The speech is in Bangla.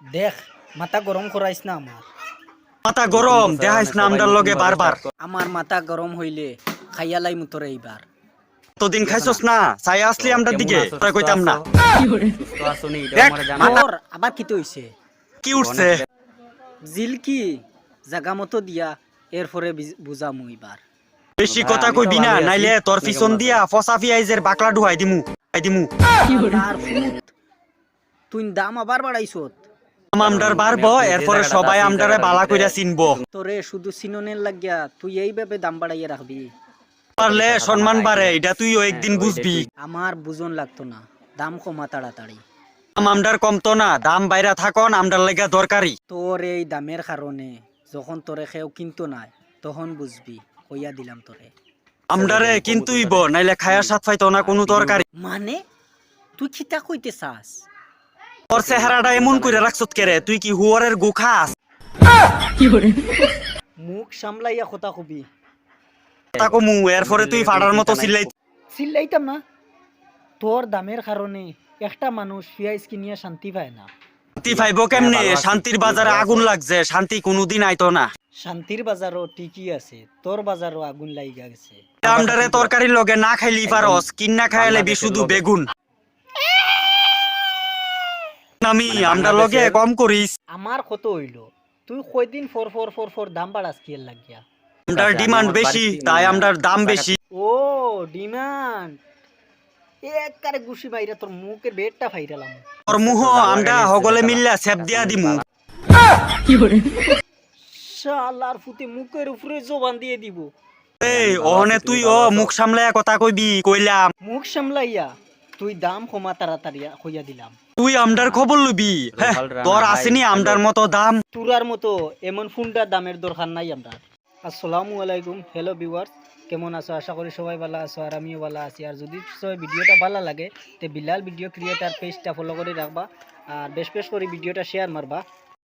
দেখ মাথা গরম করাইস না আমার। মাথা গরম দেখাইস না আমরার লগে বারবার। আমার মাথা গরম হইলে খাইয়া লাই মুতরে এইবার। তোদিন খাইছস না চাই আসলি আমরার দিকে তোরা কইতাম না। আবার কিতে হইছে? কি উঠছে? জিল কি জাগা মতো দিয়া এরপরে বুঝামু এবার বেশি কথা কইবি না নাইলে তোর পিছন দিয়া ফসা পিয়াইজের বাকলা ঢুহাই দিমু খাই দিমু। তুই দাম আবার বাড়াইছত দাম আমদার বাড়বো এরপরে সবাই আমদারে বালা কইরা চিনবো। তোরে শুধু সিননের লাগিয়া তুই এইভাবে দাম বাড়াইয়া রাখবি। পারলে সম্মান বাড়ে এটা তুইও একদিন বুঝবি। আমার বুঝন লাগতো না দাম কমা তাড়াতাড়ি। দাম কমতো না দাম বাইরা থাকন আমদার লেগা দরকারি। তোর এই দামের কারণে যখন তোরে কেউ কিন্তু না তখন বুঝবি কইয়া দিলাম তোরে। আমদারে কিন্তু ইব নাইলে খায়ার সাথ পাইতো না কোনো তরকারি। মানে তুই খিতা কইতে চাস? তোর চেহারাটা এমন কইরা রাখছত কেরে? তুই কি হুয়ারের গু খাস মুখ সামলাইয়া কথা কবি। এরপরে তুই ফাড়ার মতো চিল্লাই চিল্লাইতাম না। তোর দামের কারণে একটা মানুষ পিয়াজ কিনিয়া শান্তি পায় না। শান্তি পাইব কেমনে? শান্তির বাজারে আগুন লাগছে শান্তি কোনোদিন আইতো না। শান্তির বাজারও ঠিকই আছে তোর বাজারও আগুন লাইগা গেছে। আমদারে তরকারির লগে না খাইলি পারস কিন্না খাইলে বি শুধু বেগুন। আমি আমদার লগে কম করিস। আমার কত হইল? তুই কয়দিন ফর ফর ফর ফর দাম বাড়াস কি লাগিয়া? ডিমান্ড বেশি তাই দাম বেশি। ও ডিমান্ড বাইরে তোর মুখের বেডটা ফাইরালাম তোর মুহ আমদা হগলে মিললা সেপ দিয়া দিমু। শালার ফুতে মুখের উপরে জবান দিয়ে দিব। এই ওহনে তুই ও মুখ সামলায়া কথা কইবি কইলাম। মুখ সামলাইয়া তুই দাম কমা তাড়াতাড়ি হইয়া দিলাম। তুই আমডার খবর লবি। হ্যাঁ, তোর আসেনি আমডার মতো দাম। তুরার মতো এমন ফোনটা দামের দরকার নাই আমরা। আসসালামু আলাইকুম হ্যালো ভিউয়ার্স কেমন আছো? আশা করি সবাই ভালো আছো আর আমিও ভালো আছি। আর যদি সবাই ভিডিওটা ভালো লাগে তে বিলাল ভিডিও ক্রিয়েটার পেজটা ফলো করে রাখবা। আর বেশ বেশ করে ভিডিওটা শেয়ার মারবা।